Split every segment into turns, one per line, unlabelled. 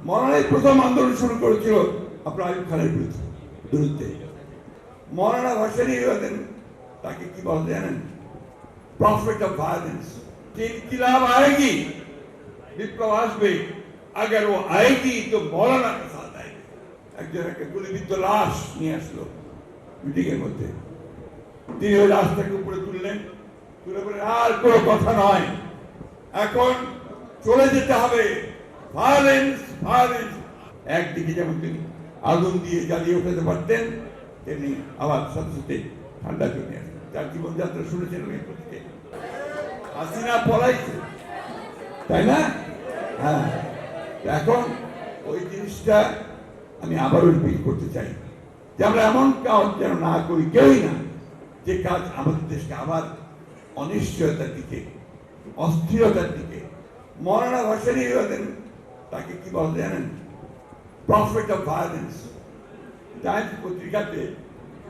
মরানাই প্রথম আন্দোলন শুরু করেছিল আপনার আইব খানের বিরুদ্ধে বিরুদ্ধে মরানা ভাসানি হলেন তাকে কি বলে জানেন প্রফিট অফ ভায়োলেন্স कि इनकलाब आएगी विप्लव আসবে अगर वो आएगी तो मौलाना के साथ आएगी একজনকে গুলিবিদ্ধ লাশ নিয়ে আসলো মিটিং এর মধ্যে তিনি ওই লাশটাকে উপরে তুললেন তুলে বলে আর কোনো কথা নয় এখন চলে যেতে হবে ভায়োলেন্স ভায়োলেন্স একদিকে যেমন তিনি আগুন দিয়ে জ্বালিয়ে উঠাতে পারতেন, তেমনি আবার সাথে সাথে ঠান্ডা জমে আসতেন। যার জীবনযাত্রা শুনেছেন ওই প্রত্যেকে হাসিনা পলাইছে, তাই না? হ্যাঁ। এখন ওই জিনিসটা আমি আবারও রিপিট করতে চাই যে আমরা এমন কাজ যেন না করি, কেউই না। যে কাজ আমাদের দেশকে আবার অনিশ্চয়তার দিকে, অস্থিরতার দিকে মরানা ভাসানি হলেন তাকে কি বলে জানেন? প্রফিট অফ ভায়োলেন্স টাইমস পত্রিকাতে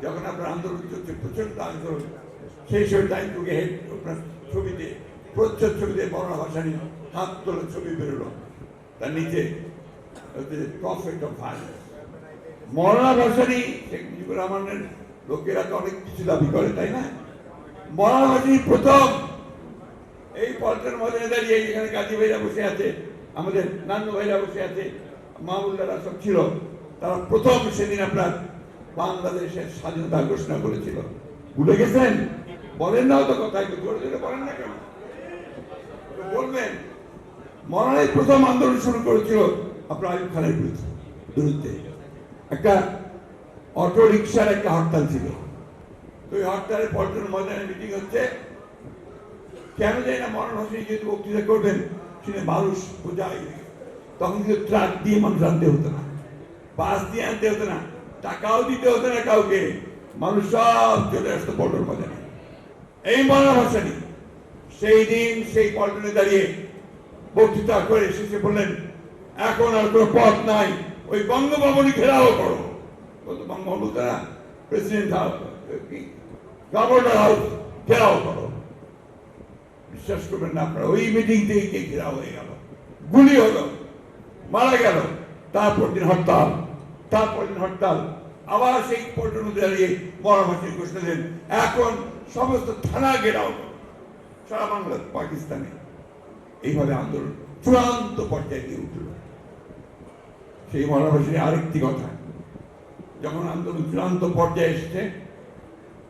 যখন আপনার আন্দোলন চলছে প্রচণ্ড আন্দোলন, সেই সময় টাইম টুকে হেড আপনার ছবিতে প্রচ্ছদ ছবিতে মরনা ভাসানি হাত তোলার ছবি বেরোলো। তার নিচে prophet of violence Maulana Bhashani, Sheikh Mujibur রহমানের লোকেরা তো অনেক কিছু দাবি করে, তাই না? মরনা ভাসানি প্রথম এই পল্টন ময়দানে দাঁড়িয়ে এখানে গাজী ভাইরা বসে আছে, আমাদের নান্নু ভাইরা বসে আছে, মামুল্লারা সব ছিল। তারা প্রথম সেদিন আপনার বাংলাদেশের স্বাধীনতা ঘোষণা করেছিল। ভুলে গেছেন? বলেন না তো কথা, একটু জোরে জোরে বলেন না কেন? বলবেন? মরানাই প্রথম আন্দোলন শুরু করেছিল আপনার আইব খানের বিরুদ্ধে বিরুদ্ধে। একটা অটো রিক্সার একটা হরতাল ছিল। ওই হরতালে পল্টন ময়দানে মিটিং হচ্ছে। কেন জানি না, মরণ হোসেন যেহেতু বক্তৃতা করবেন, শুনে মানুষ বোঝায়। তখন কিন্তু ট্রাক দিয়ে মানুষ আনতে হতো না। বাস দিয়ে আনতে হতো না, টাকাও দিতে হতো না কাউকে। মানুষ সব চলে আসতো পল্টন বাজারে। এই মরণ হোসেনি সেই দিন সেই পল্টনে দাঁড়িয়ে বক্তৃতা করে শেষে বললেন, এখন আর কোনো পথ নাই, ওই বঙ্গভবনই ঘেরাও করো। কত বঙ্গবন্ধু তারা প্রেসিডেন্ট হাউস গভর্নর হাউস, ঘেরাও করো। বিশ্বাস করবেন না আপনারা। ওই মিটিং থেকে কে ঘেরাও হয়ে গেল? গুলি হলো, মারা গেল, তারপর দিন হরতাল, তারপর দিন হরতাল। আবার সেই পর্যটন দাঁড়িয়ে মরামাসির ঘোষণা দেন এখন সমস্ত থানা ঘেরাও। সারা বাংলা পাকিস্তানে। এইভাবে আন্দোলন চূড়ান্ত পর্যায়ে গিয়ে উঠল। সেই মরামাসির আরেকটি কথা, যখন আন্দোলন চূড়ান্ত পর্যায়ে এসেছে,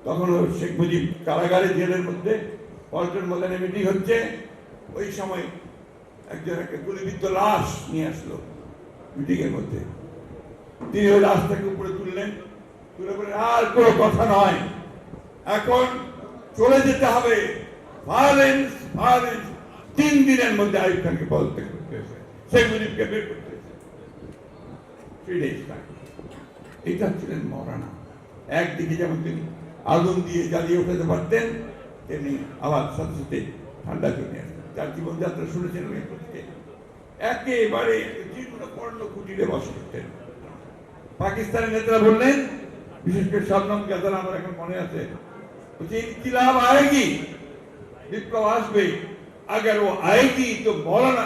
তখন শেখ মুজিব কারাগারে জেলের মধ্যে পল্টন ময়দানে মিটিং হচ্ছে, ওই সময় একজন একটা গুলিবিদ্ধ লাশ নিয়ে আসলো মিটিং এর মধ্যে। তিনি ওই লাশটাকে উপরে তুললেন, তুলে বলে আর কোনো কথা নয়। এখন চলে যেতে হবে। ভায়োলেন্স ভায়োলেন্স তিন দিনের মধ্যে আইব খানকে পদত্যাগ করতে শেখ মুজিবকে বের করতে হয়েছে। এটা ছিলেন মরানা। একদিকে যেমন তিনি আগুন দিয়ে জ্বালিয়ে উঠাতে পারতেন তেমনি আবার সাথে সাথে ঠান্ডা জমে আসে যার জীবনযাত্রা শুনেছেন ওই প্রতিকে একেবারে জীর্ণ পর্ণ কুটিরে বাস করতেন পাকিস্তানের নেতারা বললেন, বিশেষ করে শবনম গেদার আমার এখন মনে আছে, বলছে, ইনকিলাব আয়েগি, বিপ্লব আসবে, আগের ও আয়েগি তো মৌলানা